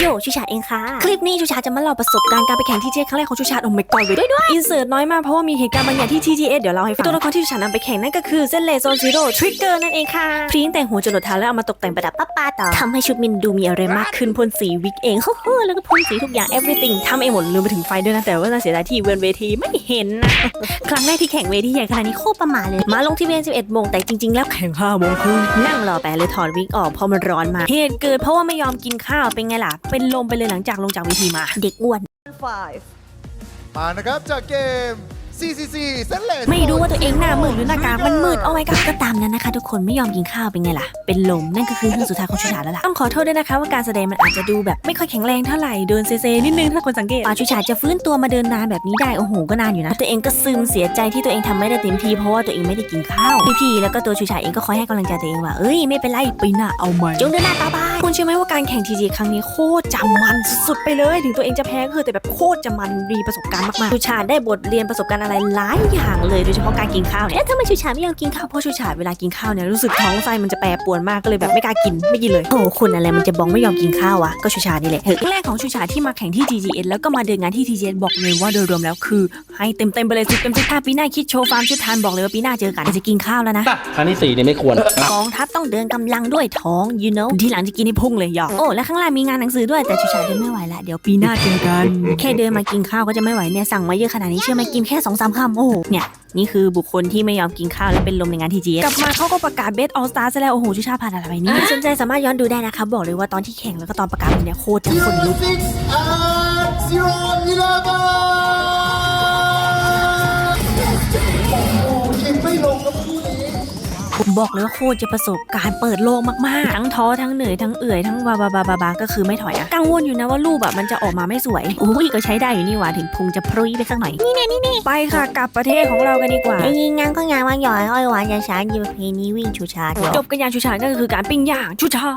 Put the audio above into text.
โยชูชาเองค่ะ คลิปนี้ชูชาจะมาเล่าประสบการณ์การไปแข่งที่เจครั้งแรกของชูชาโอ้ my god ด้วยด้วยอินเสิร์ตน้อยมากเพราะว่ามีเหตุการณ์บางอย่างที่ TGS เดี๋ยวเล่าให้ฟังตัวละครที่ชูชานำไปแข่งนั่นก็คือเซนเลโซนซีโร่ทริกเกอร์นั่นเองค่ะพริ้งแต่งหัวจนหลดเท้าแล้วเอามาตกแต่งประดับป้าป้าต่อทำให้ชุดมินดูมีอะไรมากขึ้นพ่นสีวิกเองโอ้โหแล้วก็พ่นสีทุกอย่าง everything ทำเองหมดลืมไปถึงไฟด้วยนะแต่ว่าน่าเสียดายที่เวนเวทีไม่เห็นนะครั้งแรกที่แข่งเวทีใหญ่ขนาดนี้โคตรประมาทเลยมาลงที่เวร11โมงแต่จริง ๆ แล้วแข่ง5โมงครึ่งนั่งรอแปะเลยถอดวิกออกเพราะมันร้อนมากเหตุเกิดเพราะว่าไม่ยอมกินข้าวเป็นไงล่ะเป็นลมไปเลยหลังจากลงจากเวทีมา เด็กอ้วน five มานะครับจากเกม CCC เซนเลสไม่รู้ว่าตัวเองหน้ามืดหรือหน้ากากมันมืดเอาไว้ก็ก็ตามนั้นนะคะ ทุกคนไม่ยอมกินข้าวเป็นไงล่ะ เป็นลมนั่นก็คือเรื่องสุดท้ายของชูชาแล้วล่ะต้องขอโทษด้วยนะคะ ว่าการแสดงมันอาจจะดูแบบไม่ค่อยแข็งแรงเท่าไหร่เดินเซเซนิดนึงถ้าคนสังเกตปาชูชาจะฟื้นตัวมาเดินนานแบบนี้ได้โอ้โหก็นานอยู่นะตัวเองก็ซึมเสียใจที่ตัวเองทำไม่ได้เต็มที่เพราะว่าตัวเองไม่ได้กินข้าวพี่ๆแล้วก็ตัวชูชาเองก็คอยให้กำลังใจตัวเองว่าเอ้ยไม่เป็นไรปีหน้าเอาใหม่จงเดินหน้าต่อไปคุณเชื่อไหมว่าการแข่งทีจีครั้งนี้โคตรจะมันสุดๆไปเลย ถึงตัวเองจะแพ้ก็คือแต่แบบโคตรจะมันมีประสบการณ์มากๆชูชาได้บทเรียนประสบการณ์อะไรหลายอย่างเลยโดยเฉพาะการกินข้าวเนี่ยเอ๊ะทำไมชูชาไม่ยอมกินข้าวเพราะชูชาเวลากินข้าวเนี่ยรู้สึกท้องไส้มันจะแปรปรวนมากก็เลยแบบไม่กล้ากินไม่กินเลยโอ้คุณอะไรมันจะบ้องไม่ยอมกินข้าววะก็ชูชานี่แหละครั้งแรกของชูชาที่มาแข่งที่ TGN แล้วก็มาเดินงานที่ TGN บอกเลยว่าโดยรวมแล้วคือให้เต็มเต็มๆไปเลยสิบเต็มสิบถ้าปีหน้าคิดโชว์ฟาร์มชุดทานบอกเลยว่าปีหน้าเจอกันจะกินข้าวแล้วนะ ครั้งที่สี่เนี่ยไม่ควร กองทัพต้องเดินกำลังด้วยท้อง you know ทีหลังจะกินให้พุ่งเลยหยอกโอ้และข้างล่างมีงานหนังสือด้วยแต่ชูชาเดินไม่ไหวละเดี๋ยวปีหน้าเจอกัน แค่เดินมากินข้าวก็จะไม่ไหวเนี่ยสั่งมาเยอะขนาดนี้เชื่อไหมกินแค่สองสามคำโอ้โหเนี่ยนี่คือบุคคลที่ไม่ยอมกินข้าวและเป็นลมในงานทีจีกลับมาเขาก็ประกาศเบสออสตาซะแล้วโอ้โหชูชาผ่านอะไรไปเนี่ยสนใจสามารถย้อนดูได้นะคะบอกเลยว่าตอนที่แข่งแล้วก็ตอนประกาศเนี่ยโคตรจะขนลุก ผมบอกเลยว่าโคตรจะประสบการณ์เปิดโลกมากๆ ทั้งท้อทั้งเหนื่อยทั้งเอื่อยทั้งบาบาบาบาบาก็คือไม่ถอยอะกังวลอยู่นะว่ารูปแบบมันจะออกมาไม่สวยอุ้ยก็ใช้ได้อยู่นี่หว่าถึงพุงจะพรุยไปสักหน่อยนี่แน่นี่แน่ไปค่ะกลับประเทศของเรากันดีกว่าไอ้ยิงงานก็งานว่าหย่อยอ้อยหวานยาช้ายิงเพลงนี้วิ่งชูชาเดียวจบกันอย่างชูชาญก็คือการปิ้งย่างชูชา